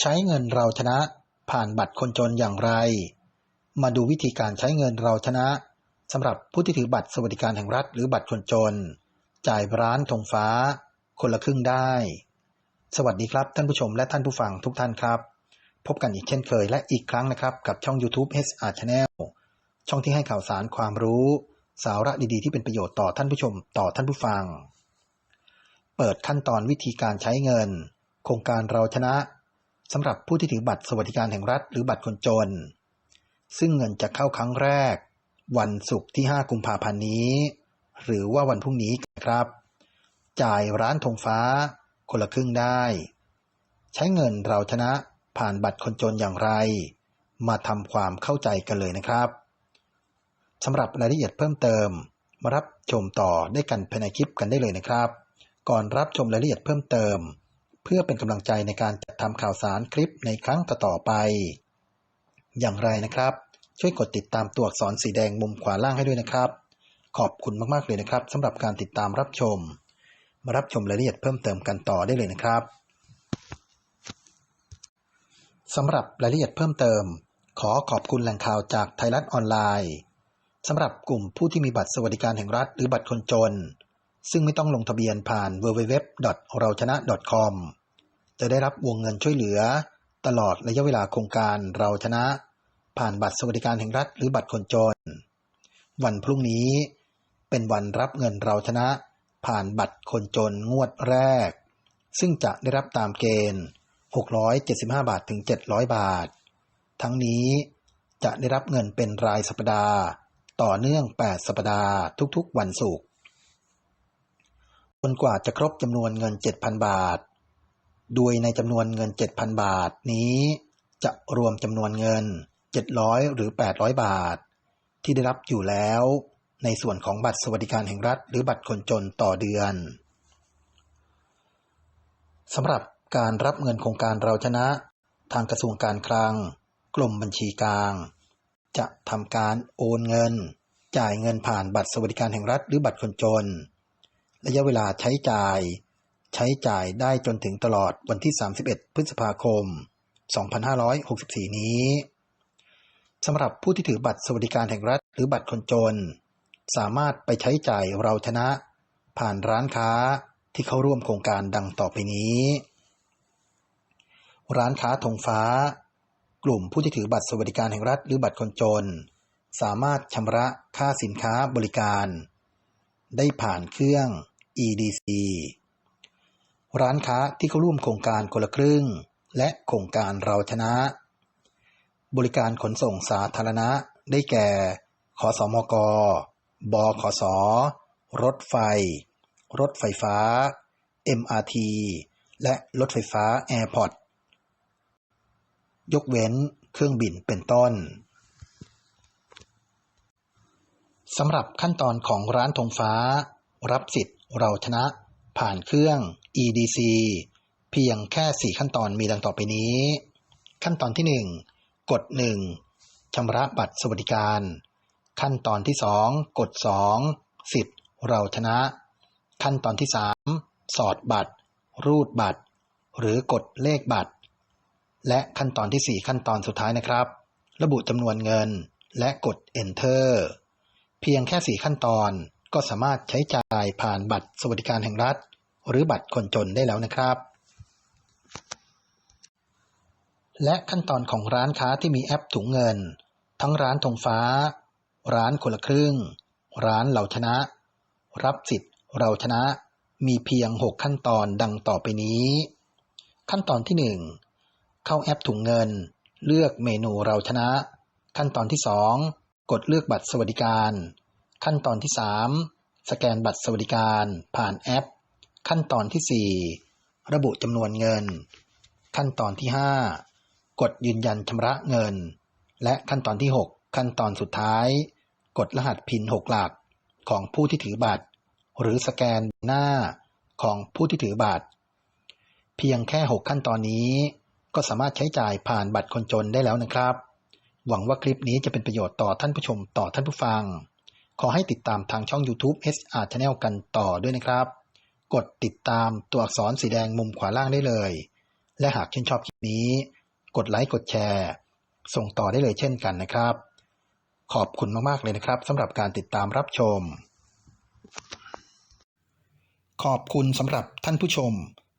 ใช้เงินเราชนะ ผ่านบัตรคนจนอย่างไร มาดูวิธีการใช้เงินเราชนะสำหรับผู้ที่ถือบัตรสวัสดิการแห่งรัฐหรือบัตรคนจน จ่ายร้านธงฟ้า คนละครึ่งได้ สวัสดีครับท่านผู้ชมและท่านผู้ฟังทุกท่านครับ พบกันอีกเช่นเคยและอีกครั้งนะครับ กับช่อง YouTube HR Channel ช่องที่ให้ข่าวสารความรู้ สาระดีๆ ที่เป็นประโยชน์ต่อท่านผู้ชมต่อท่านผู้ฟัง เปิดขั้นตอนวิธีการใช้เงิน โครงการเราชนะ สำหรับผู้ที่ถือบัตรสวัสดิการแห่งรัฐหรือบัตรคนจน ซึ่งเงินจะเข้าครั้งแรก วันศุกร์ที่ 5 กุมภาพันธ์นี้ หรือว่าวันพรุ่งนี้ครับ จ่ายร้านธงฟ้า คนละครึ่งได้ ใช้เงินเราชนะผ่านบัตรคนจนอย่างไร มาทำความเข้าใจกันเลยนะครับสำหรับรายละเอียดเพิ่มเติม มารับชมต่อได้กันภายในคลิปกันได้เลยนะครับ ก่อนรับชมรายละเอียดเพิ่มเติม พื่อเป็นกำลังใจในการจัดทำข่าวสารคลิปในครั้งต่อๆไป อย่างไรนะครับ ช่วยกดติดตามตัวอักษรสีแดงมุมขวาล่างให้ด้วยนะครับ ขอบคุณมากๆเลยนะครับสำหรับการติดตามรับชม มารับชมรายละเอียดเพิ่มเติมกันต่อได้เลยนะครับสำหรับรายละเอียดเพิ่มเติม ขอขอบคุณแหล่งข่าวจากไทยรัฐออนไลน์สำหรับกลุ่มผู้ที่มีบัตรสวัสดิการแห่งรัฐหรือบัตรคนจน ซึ่งไม่ต้องลงทะเบียนผ่าน www เราชนะ .com จะได้รับวงเงินช่วยเหลือ ตลอดระยะเวลาโครงการเราชนะ ผ่านบัตรสวัสดิการแห่งรัฐหรือบัตรคนจน วันพรุ่งนี้เป็นวันรับเงินเราชนะ ผ่านบัตรคนจนงวดแรก ซึ่งจะได้รับตามเกณฑ์ 675 บาทถึง 700 บาท ทั้งนี้จะได้รับเงินเป็นรายสัปดาห์ ต่อเนื่อง 8 สัปดาห์ทุกๆ วันศุกร์จนกว่าจะครบจำนวนเงิน 7,000 บาท โดยในจำนวนเงิน 7,000 บาทนี้ จะรวมจำนวนเงิน 700 หรือ 800 บาท ที่ได้รับอยู่แล้ว ในส่วนของบัตรสวัสดิการแห่งรัฐ หรือบัตรคนจนต่อเดือนสำหรับการรับเงินโครงการเราชนะ ทางกระทรวงการคลังกรมบัญชีกลาง จะทำการโอนเงิน จ่ายเงินผ่านบัตรสวัสดิการแห่งรัฐ หรือบัตรคนจน ระยะเวลาใช้จ่าย ใช้จ่ายได้จนถึงตลอดวันที่ 31 พฤษภาคม 2564 นี้สำหรับผู้ที่ถือบัตรสวัสดิการแห่งรัฐ หรือบัตรคนจน สามารถไปใช้จ่ายเราชนะ ผ่านร้านค้าที่เข้าร่วมโครงการดังต่อไปนี้ ร้านค้าธงฟ้า กลุ่มผู้ที่ถือบัตรสวัสดิการแห่งรัฐ หรือบัตรคนจน สามารถชำระค่าสินค้าบริการ ได้ผ่านเครื่อง EDC ร้านค้าที่เข้าร่วมโครงการคนละครึ่ง และโครงการเราชนะ บริการขนส่งสาธารณะได้แก่ ขอสอมก บขส รถไฟ รถไฟฟ้า MRT และรถไฟฟ้าแอร์พอร์ต ยกเว้นเครื่องบินเป็นต้น สำหรับขั้นตอนของร้านธงฟ้า รับสิทธิ์เราชนะ ผ่านเครื่อง EDC เพียงแค่ 4 ขั้นตอนมีดังต่อไปนี้ ขั้นตอนที่ 1 กด 1ชำระบัตรสวัสดิการ ขั้นตอนที่ 2 กด 2 สิทธิ์ เราชนะ ขั้นตอนที่ 3 สอดบัตร รูดบัตร หรือกดเลขบัตร และขั้นตอนที่ 4 ขั้นตอนสุดท้ายนะครับ ระบุจำนวนเงินและกด Enter เพียงแค่ 4 ขั้นตอน ก็สามารถใช้จ่ายผ่านบัตรสวัสดิการแห่งรัฐ หรือบัตรคนจนได้แล้วนะครับ และขั้นตอนของร้านค้าที่มีแอปถุงเงิน ทั้งร้านธงฟ้า ร้านคนละครึ่ง ร้านเหล่าชนะ รับสิทธิ์เราชนะ มีเพียง 6 ขั้นตอนดังต่อไปนี้ ขั้นตอนที่ 1 เข้าแอปถุงเงิน เลือกเมนูเราชนะ ขั้นตอนที่ 2 กดเลือกบัตรสวัสดิการ ขั้นตอนที่ 3 สแกนบัตรสวัสดิการผ่านแอป ขั้นตอนที่ 4 ระบุจำนวนเงิน ขั้นตอนที่ 5 กดยืนยันชำระเงิน และขั้นตอนที่ 6 ขั้นตอนสุดท้าย กดรหัสพิน6หลักของผู้ที่ถือบัตร หรือสแกนหน้าของผู้ที่ถือบัตร เพียงแค่ 6 ขั้นตอนนี้ ก็สามารถใช้จ่ายผ่านบัตรคนจนได้แล้วนะครับ หวังว่าคลิปนี้จะเป็นประโยชน์ต่อท่านผู้ชมต่อท่านผู้ฟัง ขอให้ติดตามทางช่อง YouTube SR Channel กันต่อด้วยนะครับ กดติดตามตัวอักษรสีแดงมุมขวาล่างได้เลย และหากชื่นชอบคลิปนี้ กดไลค์กดแชร์ ส่งต่อได้เลยเช่นกันนะครับ ขอบคุณมากๆเลยนะครับสำหรับการติดตามรับชม ขอบคุณสำหรับท่านผู้ชม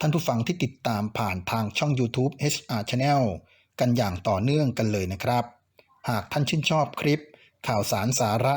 ท่านผู้ฟังที่ติดตามผ่านทางช่อง YouTube HR Channel กันอย่างต่อเนื่องกันเลยนะครับ หากท่านชื่นชอบคลิป ข่าวสารสาระ